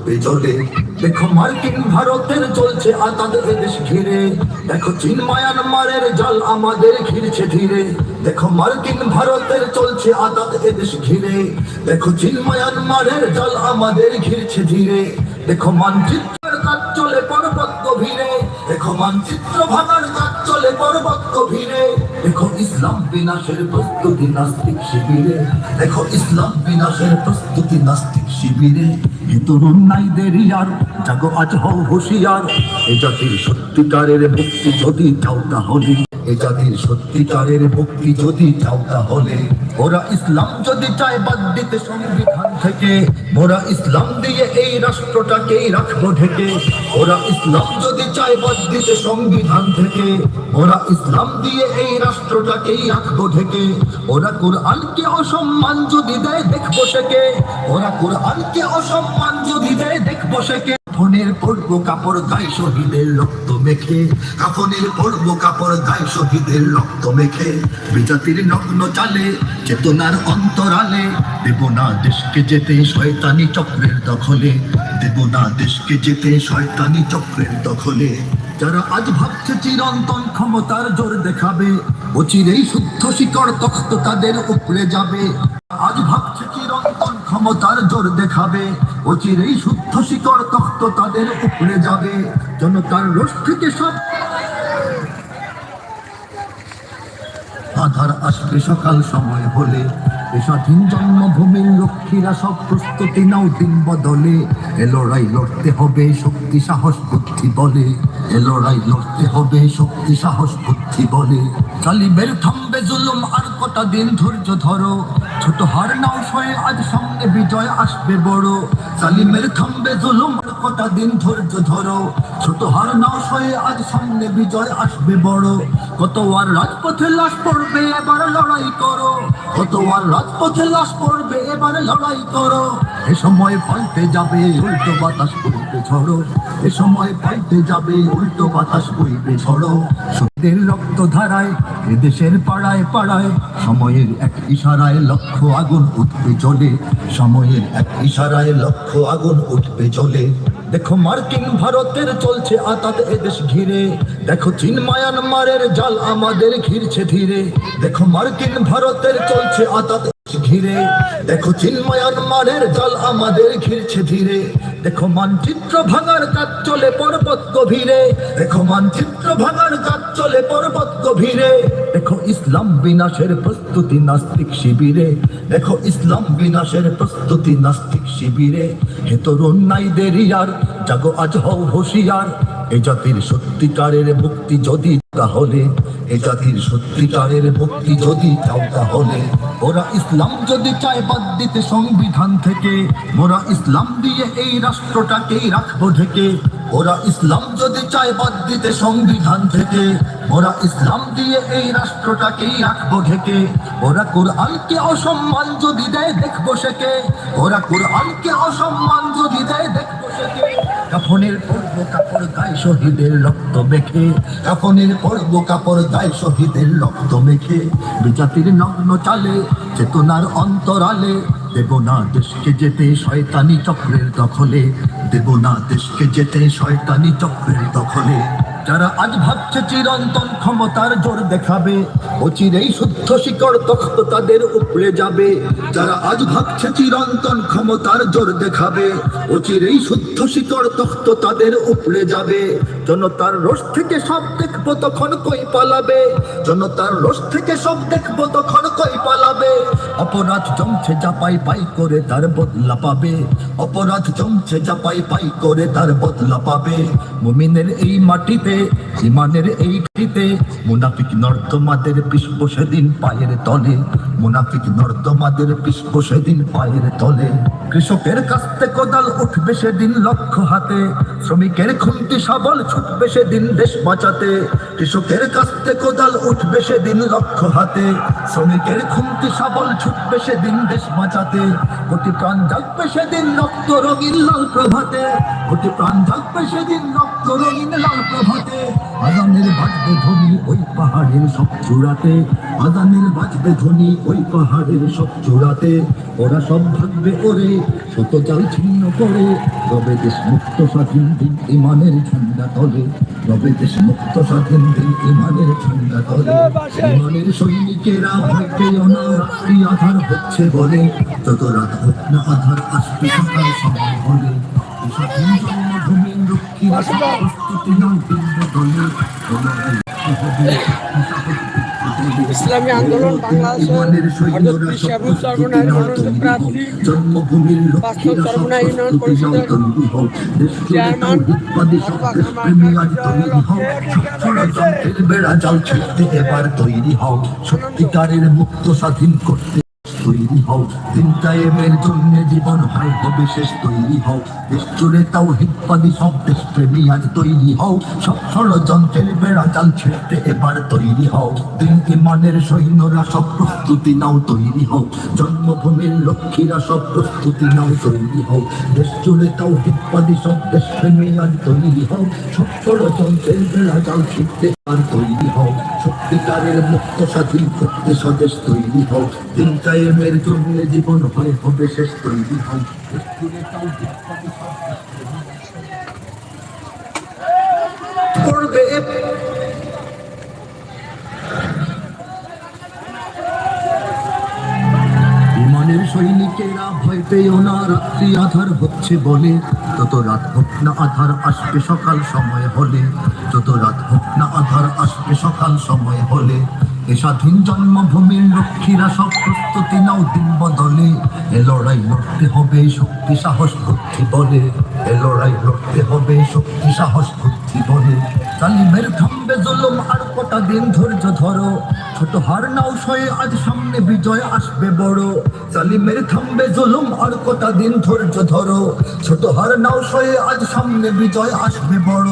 উঠবে জলে দেখো মার্কিন ভারতের চলছে আতাদ দেশ ঘিরে। দেখো চীন মায়ানমারের জল আমাদের ঘিরছে ধীরে। দেখো মার্কিন ভারতের চলছে আতাদ দেশ ঘিরে। দেখো চীন মায়ানমারের জল আমাদের ঘিরছে ধীরে। দেখো মানচিত্রের কাজ চলে পর্বত গভীরে। দেখো মানচিত্র ভাঙার কাজ চলে পর্বত গভীরে। দেখো ইসলাম বিনাশের প্রস্তুতি নাস্তিক শিবিরে। দেখো ইসলাম বিনাশের প্রস্তুতি নাস্তিক শিবিরে। তরুণ নাইদের ইয়ার জাগো আজ হও হুঁশিয়ার। এ জাতির সত্যিকারের মুক্তি যদি চাও তাহলে। এ জাতির সত্যিকারের মুক্তি যদি চাও তাহলে, ওরা ইসলাম যদি চায় বাদ দিতে সংবিধান থেকে, ওরা ইসলাম দিয়ে এই রাষ্ট্রটাকেই রাখব ঢেকে, ওরা ইসলাম যদি চায় বাদ দিতে সংবিধান থেকে, ওরা ইসলাম দিয়ে এই রাষ্ট্রটাকেই রাখব ঢেকে, ওরা কোরআনকে অসম্মান যদি দেয় দেখব সেকে, ওরা কোরআনকে অসম্মান যদি দেয় দেখব সেকে। কাফনের পর্ব কাপড় গায়ে শহীদের রক্ত মেখে, কাফনের পর্ব কাপড় গায়ে শহীদের রক্ত মেখে। বিজাতির নগ্ন চালে, চেতনার অন্তরালে দেব না দেশকে যেতে শয়তানি চক্রের দখলে। দেব না দেশকে যেতে শয়তানি চক্রের দখলে। যারা আজ ভাবছে চিরন্তন ক্ষমতার জোর দেখাবে অচিরেই শুদ্ধ শিকড় তখ্ত তাদের উপরে যাবে। আজ ক্ষমতার জোর দেখাবে, অচিরেই শুদ্ধ শিকড় তখ্ত তাদের উপরে যাবে, জনতার রোষ থেকে সব আধার আসবে সকাল সময় হলে। স্বাধীন জন্মভূমির লক্ষ্মীরা সব প্রস্তুতি নাও দিন বদলে। এ লড়াই লড়তে হবে শক্তি, সাহস, বুদ্ধি, বলে। এ লড়াই লড়তে হবে শক্তি, সাহস, বুদ্ধি, বলে। জালিমের থামবে জুলুম, আর কটা দিন ধৈর্য ধরো। ছোট হার নাও সয়ে আজ সামনে বিজয় আসবে বড়। জালিমের থামবে জুলুম কটা দিন ধৈর্য ধরো। ছোট হার নাও সয়ে আজ সামনে বিজয় আসবে বড়। কত আর রাজপথে লাশ পড়বে, এবার লড়াই করো। কত আর রাজপথে লাশ পড়বে, এবার লড়াই করো। এ সময় পাল্টে যাবে উল্টো বাতাস ঝড়ো, এ সময় পাল্টে যাবে, উল্টো বাতাস বইবে ঝড়ো। শহীদের রক্ত ধারায় এদেশের পাড়ায় পাড়ায়, সময়ের এক ইশারায় লক্ষ আগুন উঠবে জ্বলে। সময়ের এক ইশারায় লক্ষ আগুন উঠবে জ্বলে। দেখো মার্কিন ভারতের চলছে আতাত এদেশ ঘিরে। দেখো চীন মায়ানমারের জাল আমাদের ঘিরছে ধীরে। দেখো মার্কিন ভারতের চলছে আতাত ঘিরে। দেখো চীন মায়ানমারের জাল আমাদের ঘিরছে ধীরে। দেখো মানচিত্র ভাঙার কাজ চলে পর্বত গভীরে। দেখো মানচিত্র ভাঙার কাজ চলে পর্বত গভীরে। দেখো ইসলাম বিনাশের প্রস্তুতি নাস্তিক শিবিরে। দেখো ইসলাম বিনাশের প্রস্তুতি নাস্তিক শিবিরে। হে তরুণ নাইদের ইয়ার জাগো আজ হও হুঁশিয়ার। এ জাতির সত্যিকারের মুক্তি যদি তাহলে এ জাতির সত্যিকারের ভক্তি যদি চাও তাহলে, ওরা ইসলাম যদি চায় বাদ দিতে সংবিধান থেকে, ওরা ইসলাম দিয়ে এই রাষ্ট্রটাকেই রাখব ঢেকে, ওরা ইসলাম যদি চায় বাদ দিতে সংবিধান থেকে ওরা ইসলাম দিয়ে এই রাষ্ট্রটাকেই রাখব ঢেকে। ওরা কোরআনকে অসম্মান যদি দেয়, দেখব সেকে ওরা কোরআনকে অসম্মান যদি দেয়, দেখব সেকে কাফনের পর্ব কাপড় গায়ে শহীদের রক্ত মেখে। কাফনের পর্ব কাপড় গায়ে শহীদের রক্ত মেখে। বিজাতির নগ্ন চালে, চেতনার অন্তরালে। দেব না দেশকে যেতে শয়তানি চক্রের দখলে। দেব না দেশকে যেতে শয়তানি চক্রের দখলে। যারা আজ ভাবছে চিরন্তন ক্ষমতার জোর দেখাবে অচিরেই শুদ্ধ শিকড় তখ্ত তাদের উপরে যাবে। যারা আজ ভাবছে চিরন্তন ক্ষমতার জোর দেখাবে অচিরেই শুদ্ধ শিকড় তখ্ত তাদের উপরে যাবে। জনতার রোষ থেকে সব দেখব তখন কই পালাবে। জনতার রোষ থেকে সব দেখব তখন কই পালাবে। অপরাধ জমছে চাপাই পাই করে তার বদলা পাবে। অপরাধ জমছে চাপাই পাই করে তার বদলা পাবে। মুমিনের এই মাটিতে ইমানের এই মাটিতে মুনাফিক নর্দমাদের পুষ্প সেদিন পায়ের তলে। মুনাফিক নর্দমাদের পুষ্প সেদিন পায়ের তলে। কৃষকের কাস্তে কোদাল উঠবে সেদিন লক্ষ্য হাতে। শ্রমিকের খুন্তি সবল ছুটবে সেদিন দেশ বাঁচাতে। কৃষকের কাস্তে কোদাল উঠবে সেদিন লক্ষ্য হাতে। শ্রমিকের খুন্তি সবল ছুটবে সেদিন দেশ বাঁচাতে। কোটি প্রাণ জাগবে সেদিন রক্ত রঙিন লাল প্রভাতে। কোটি প্রাণ জাগবে সেদিন রক্ত রঙিন লাল প্রভাতে। আজানের বাজবে ধ্বনি ওই পাহাড়ের সব চূড়াতে। আজানের বাজবে ধ্বনি ওই পাহাড়ের সব চূড়াতে। ওরা সব ভাববে ওরে, শত জাল ছিন্ন করে। রবে দেশ মুক্ত স্বাধীন দিন ইমানের ঝান্ডা তলে। রবে দেশ মুক্ত স্বাধীন দিন ইমানের ঝান্ডা তলে। ইমানের সৈনিকেরা ভয় পেও না, রাত্রি আধার হচ্ছে বলে। যত রাত হোক না আধার, আসবে সকাল সময় হলে স্বাধীন ইসলামী আন্দোলন জন্মভূমির তৈরি হও সত্যিকারের মুক্ত স্বাধীন করতে। তৈরি হও। দিন কায়েমের জন্য জীবন হয় হবে শেষ তৈরি হও। দেশ জুড়ে তাও হিপাদি সব দেশ প্রেমী আজ তৈরি হও। সব ষড়যন্ত্রের বেড়া জাল ছিঁড়তে এবার তৈরি হও। দিন ইমানের সৈন্যরা সব প্রস্তুতি নাও তৈরি হও। জন্মভূমির লক্ষ্মীরা সব প্রস্তুতি নাও তৈরি হও। দেশ জুড়ে তাও হিপাদি সব দেশ প্রেমী আজ তৈরি হও। সব ষড়যন্ত্রের বেড়া জাল ছিঁড়তে আর তৈরি হও। সত্যিকারের মুক্ত স্বাধীন করতে স্বদেশ তৈরি হও। দিন কায়েমের জন্য জীবন হয় হবে, শেষ তৈরি বিমানের সৈনিকেরা ভয় পেও না, রাত্রি আধার হচ্ছে বলে। যত রাত হোক না আধার আসবে সকাল সময় হলে, যত রাত হোক না আধার আসবে সকাল সময় হলে। স্বাধীন জন্মভূমির লক্ষ্মীরা সব প্রস্তুতি নাও দিন বদলে এ লড়াই লড়তে হবে, শক্তি, সাহস, বুদ্ধি বলে। এ লড়াই লড়তে হবে, শক্তি, সাহস, বুদ্ধি বলে। তালিমের থামবে জুলুম, আর কটা দিন ধৈর্য ধরো। ছোট হার নাও সয়ে, আজ সামনে বিজয় আসবে বড়। জালিমের থামবে জুলুম, আর কটা দিন ধৈর্য ধরো। ছোট হার নাও সয়ে, আজ সামনে বিজয় আসবে বড়।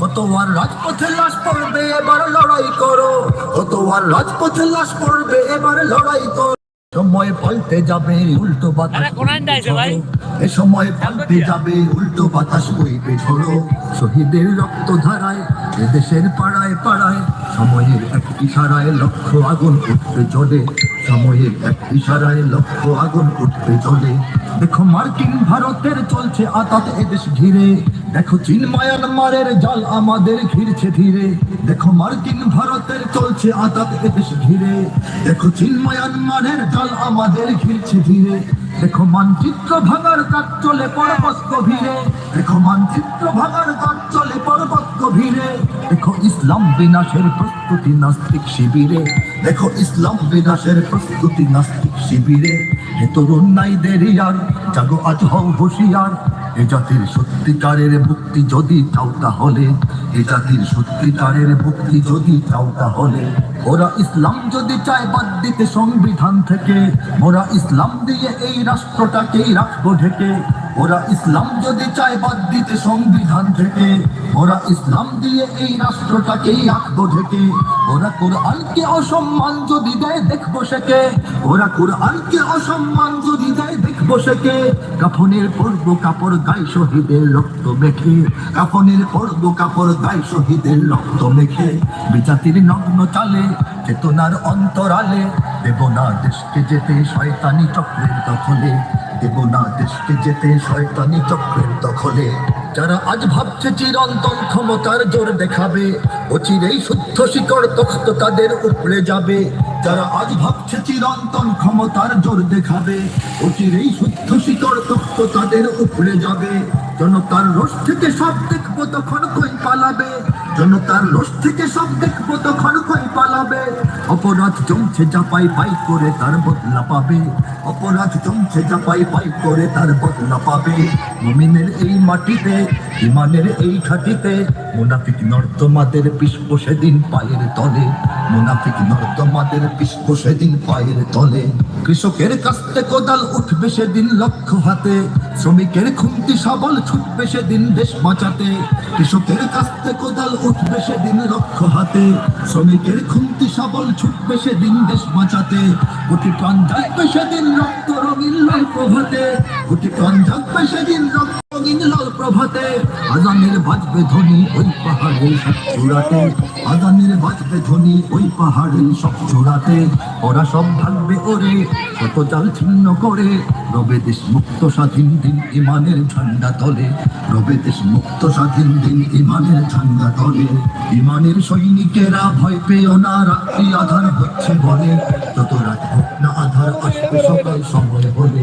কত আর রাজপথে লাশ পড়বে এবার লড়াই করো। কত আর রাজপথে লাশ পড়বে এবার লড়াই করো। সময় পাল্টে যাবে উল্টো বাতাস। এ সময় পাল্টে যাবে উল্টো বাতাস বইবে ঝোড়ো। শহীদের রক্ত ধারায় এ দেশের পাড়ায় পাড়ায় সময়ের এক ইশারায় লক্ষ্য আগুন উঠতে চলে। সময়ের এক ইশারায় লক্ষ্য আগুন উঠতে চলে। দেখো মার্কিন ভারতের চলছে আতাত এদেশ ঘিরে। দেখো চীন মায়ানমারের জাল আমাদের ঘিরছে ধীরে। দেখো মার্কিন ভারতের চলছে আতাত এদেশ ঘিরে। দেখো চীন মায়ানমারের জাল আমাদের ঘিরছে ধীরে। দেখো মানচিত্র ভাঙার কাজ চলে পর্বত গভীরে। দেখো মানচিত্র ভাঙার কাজ চলে পর্বত গভীরে। দেখো ইসলাম বিনাশের প্রস্তুতি নাস্তিক শিবিরে। দেখো ইসলাম বিনাশের প্রস্তুতি নাস্তিক শিবিরে। হে তরুণ নাই দেরি আর জাগো আজ হও হুঁশিয়ার। এ জাতির সত্যিকারের মুক্তি যদি চাও তাহলে, এ জাতির সত্যিকারের মুক্তি যদি চাও তাহলে ওরা ইসলাম যদি চায় বাদ দিতে সংবিধান থেকে ওরা ইসলাম দিয়ে এই রাষ্ট্রটাকেই রাখব ঢেকে ওরা ইসলাম যদি চায় বাদ দিতে সংবিধান থেকে ওরা ইসলাম দিয়ে এই রাষ্ট্রটাকেই রাখব ঢেকে ওরা কোরআনকে অসম্মান যদি দেয় দেখব সেকে ওরা কোরআনকে অসম্মান যদি দেয় দেখব সেকে কাফনের পর্ব কাপড় গায়ে শহীদের রক্ত মেখে। কাফনের পর্ব কাপড় গায়ে শহীদের রক্ত মেখে। বিজাতির নগ্ন চালে, চেতনার অন্তরালে দেব না দেশকে যেতে শয়তানি চক্রের দখলে। দেব না দেশকে যেতে শয়তানি চক্রের দখলে। যারা আজ ভাবছে চিরন্তন ক্ষমতার জোর দেখাবে ও চিরেই শুদ্ধ শিকড় তখ্ত তাদের উপড়ে যাবে। যারা আজ ভাবছে চিরন্তন ক্ষমতার জোর দেখাবে ও চিরেই শুদ্ধ শিকড় তখ্ত তাদের উপড়ে যাবে। জনতার রোষ থেকে সব দেখব তখন কই পালাবে। জনতার রোষ থেকে সব দেখব তখন কই পালাবে। অপরাধ জমছে চাপাই পাই করে তার বদলা পাবে। অপরাধ জমছে চাপাই পাই করে তার বদলা পাবে। মুমিনের এই মাটিতে ইমানের এই ঘাটিতে, মুনাফিক নর্দমাদের পিসবো সেদিন পায়ের তলে। মুনাফিক নর্দমাদের সেদিন পায়ের তলে। কৃষকের কাস্তে কোদাল উঠবে সেদিন হাতে। শ্রমিকের খুন্তি সবল ছুটবে সেদিন দেশ বাঁচাতে। কৃষকের কাস্তে কোদাল উঠবে সেদিন লক্ষ্য হাতে। শ্রমিকের খুন্তি সবল ছুটবে সেদিন দেশ বাঁচাতে। কোটি প্রাণ যাবে সেদিন রক্ত রঙিন লাল প্রভাতে। কোটি প্রাণ যাবে সেদিন রক্ত রঙিন লাল প্রভাতে। আজানের বাজবে ধ্বনি ওই পাহাড়ের সব চূড়াতে। আজানের বাজবে ধ্বনি ওই পাহাড়ের সব চূড়াতে ওরা সব ভাববে ওরে কত জাল ছিন্ন করে রবে দেশ মুক্ত স্বাধীন দিন ইমানের ঝান্ডা তলে রবে দেশ মুক্ত স্বাধীন দিন ইমানের ঝান্ডা তলে। ইমানের সৈনিকেরা ভয় পেও না রাত্রি আধার হচ্ছে বলে যত রাত হোক না আধার আসবে সকাল সময় বলে।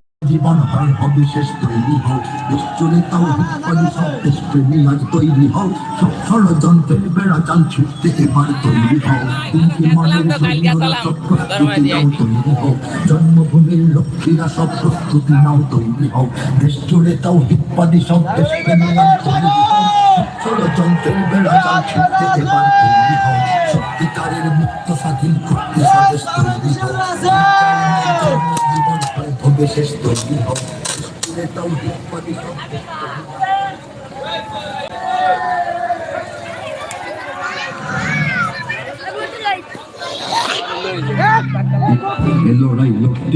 জীবন হয় হবে শেষ তৈরি হও। দেশ চলে তাও হিপ্পানি সব দেশ প্রেমী আজ তৈরি হও। সব ষড়যন্ত্রের বেড়া জাল ছুটতে এবার তৈরি হও। তিনটি মানের সৈন্যরা সব প্রস্তুতি নাও তৈরি হও। জন্মভূমির লক্ষ্মীরা সব প্রস্তুতি নাও তৈরি হও। দেশ জুড়ে তাও হিপ্পানি সব দেশ প্রেমী আজ তৈরি হও। ষড়যন্ত্রের বেড়া জাল ছুটতে এবার তৈরি হয় হবে শেষ তৈরি হও জুড়ে তাও হিপ্পানি সব দেশ তৈরি হও। এ লড়াই লড়তে